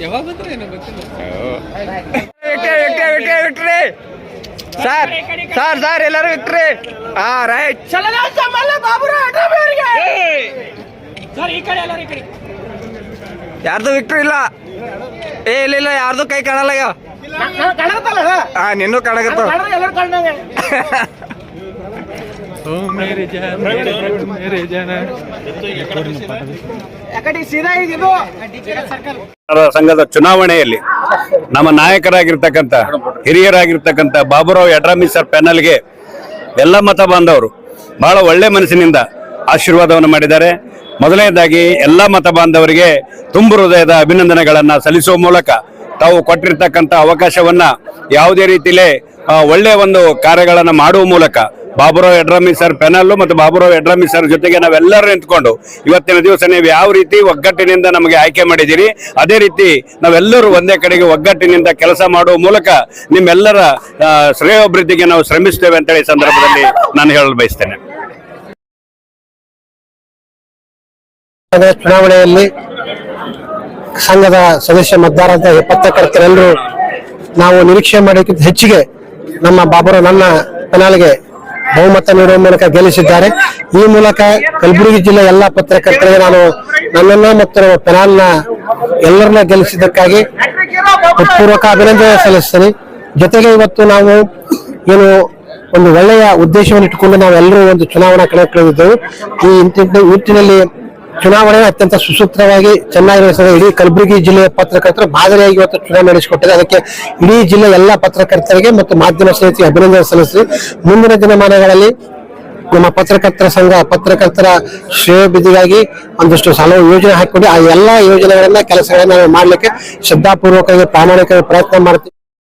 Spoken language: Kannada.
ಯಾವಾಗ ಸರ್ ಸರ್ ಸರ್ ಎಲ್ಲರೂ ವಿಕ್ಟ್ರಿ ಹಾ ರೈಟ್ ಯಾರ್ದು ವಿಕ್ಟ್ರಿ ಇಲ್ಲ? ಏ, ಇಲ್ಲ ಇಲ್ಲ, ಯಾರ್ದು ಕೈ ಕಾಣಲ್ಲ ನಿನ್ನೂ ಕಾಣಕತ್ತ. ಸಂಘದ ಚುನಾವಣೆಯಲ್ಲಿ ನಮ್ಮ ನಾಯಕರಾಗಿರ್ತಕ್ಕಂಥ, ಹಿರಿಯರಾಗಿರ್ತಕ್ಕಂಥ ಬಾಬುರಾವ್ ಯಡ್ರಾಮಿ ಸರ್ ಪ್ಯಾನಲ್ಗೆ ಎಲ್ಲ ಮತ ಬಾಂಧವರು ಬಹಳ ಒಳ್ಳೆ ಮನಸ್ಸಿನಿಂದ ಆಶೀರ್ವಾದವನ್ನು ಮಾಡಿದ್ದಾರೆ. ಮೊದಲನೇದಾಗಿ ಎಲ್ಲ ಮತ ಬಾಂಧವರಿಗೆ ತುಂಬು ಹೃದಯದ ಅಭಿನಂದನೆಗಳನ್ನು ಸಲ್ಲಿಸುವ ಮೂಲಕ ತಾವು ಕೊಟ್ಟಿರ್ತಕ್ಕಂಥ ಅವಕಾಶವನ್ನ ಯಾವುದೇ ರೀತಿಲೇ ಆ, ಒಳ್ಳೆಯ ಒಂದು ಕಾರ್ಯಗಳನ್ನು ಮಾಡುವ ಮೂಲಕ ಬಾಬುರಾವ್ ಯಡ್ರಾಮಿ ಸರ್ ಪೆನಲ್ಲು ಮತ್ತು ಬಾಬುರಾವ್ ಯಡ್ರಾಮಿ ಸರ್ ಜೊತೆಗೆ ನಾವೆಲ್ಲರೂ ನಿಂತ್ಕೊಂಡು ಇವತ್ತಿನ ದಿವಸ ನೀವು ಯಾವ ರೀತಿ ಒಗ್ಗಟ್ಟಿನಿಂದ ನಮಗೆ ಆಯ್ಕೆ ಮಾಡಿದ್ದೀರಿ ಅದೇ ರೀತಿ ನಾವೆಲ್ಲರೂ ಒಂದೇ ಕಡೆಗೆ ಒಗ್ಗಟ್ಟಿನಿಂದ ಕೆಲಸ ಮಾಡುವ ಮೂಲಕ ನಿಮ್ಮೆಲ್ಲರ ಶ್ರೇಯೋಭಿವೃದ್ಧಿಗೆ ನಾವು ಶ್ರಮಿಸ್ತೇವೆ ಅಂತೇಳಿ ಸಂದರ್ಭದಲ್ಲಿ ನಾನು ಹೇಳಲು ಬಯಸ್ತೇನೆ. ಚುನಾವಣೆಯಲ್ಲಿ ಸಂಘದ ಸದಸ್ಯ ಮತದಾರಂತ ಪತ್ರಕರ್ತರೆಲ್ಲರೂ ನಾವು ನಿರೀಕ್ಷೆ ಮಾಡೋಕ್ಕಿಂತ ಹೆಚ್ಚಿಗೆ ನಮ್ಮ ಬಾಬರು ನನ್ನ ಪೆನಾಲ್ಗೆ ಬಹುಮತ ನೀಡುವ ಮೂಲಕ ಗೆಲ್ಲಿಸಿದ್ದಾರೆ. ಈ ಮೂಲಕ ಕಲಬುರಗಿ ಜಿಲ್ಲೆ ಎಲ್ಲ ಪತ್ರಕರ್ತರಿಗೆ ನಾನು ನನ್ನನ್ನ ಮತ್ತು ನಮ್ಮ ಪೆನಾಲ್ನ ಎಲ್ಲರನ್ನ ಗೆಲ್ಲಿಸಿದ್ದಕ್ಕಾಗಿ ಪೂರ್ವಕ ಅಭಿನಂದನೆ ಸಲ್ಲಿಸ್ತೀನಿ. ಜೊತೆಗೆ ಇವತ್ತು ನಾವು ಏನು ಒಂದು ಒಳ್ಳೆಯ ಉದ್ದೇಶವನ್ನು ಇಟ್ಟುಕೊಂಡು ನಾವೆಲ್ಲರೂ ಒಂದು ಚುನಾವಣಾ ಕಣಕ್ಕಿಳಿದಿದ್ದೆವು ಈ ನಿಟ್ಟಿನಲ್ಲಿ ಚುನಾವಣೆ ಅತ್ಯಂತ ಸುಸೂತ್ರವಾಗಿ ಚೆನ್ನಾಗಿ ನಡೆಸಿದ ಇಡೀ ಕಲಬುರಗಿ ಜಿಲ್ಲೆಯ ಪತ್ರಕರ್ತರು ಮಾದರಿಯಾಗಿ ಇವತ್ತು ಚುನಾವಣೆ ನಡೆಸಿಕೊಟ್ಟಿದೆ ಅದಕ್ಕೆ ಇಡೀ ಜಿಲ್ಲೆಯ ಎಲ್ಲ ಪತ್ರಕರ್ತರಿಗೆ ಮತ್ತು ಮಾಧ್ಯಮ ಸ್ನೇಹಿತರಿಗೆ ಅಭಿನಂದನೆ ಸಲ್ಲಿಸಿ ಮುಂದಿನ ದಿನಮಾನಗಳಲ್ಲಿ ನಮ್ಮ ಪತ್ರಕರ್ತರ ಸಂಘ, ಪತ್ರಕರ್ತರ ಶ್ರೇಯೋಭಿವೃದ್ಧಿಗಾಗಿ ಒಂದಷ್ಟು ಹಲವು ಯೋಜನೆ ಹಾಕಿಕೊಂಡು ಆ ಎಲ್ಲ ಯೋಜನೆಗಳನ್ನ ಕೆಲಸಗಳನ್ನ ನಾವು ಮಾಡ್ಲಿಕ್ಕೆ ಶ್ರದ್ಧಾಪೂರ್ವಕವಾಗಿ ಪ್ರಾಮಾಣಿಕವಾಗಿ ಪ್ರಯತ್ನ ಮಾಡ್ತೀವಿ.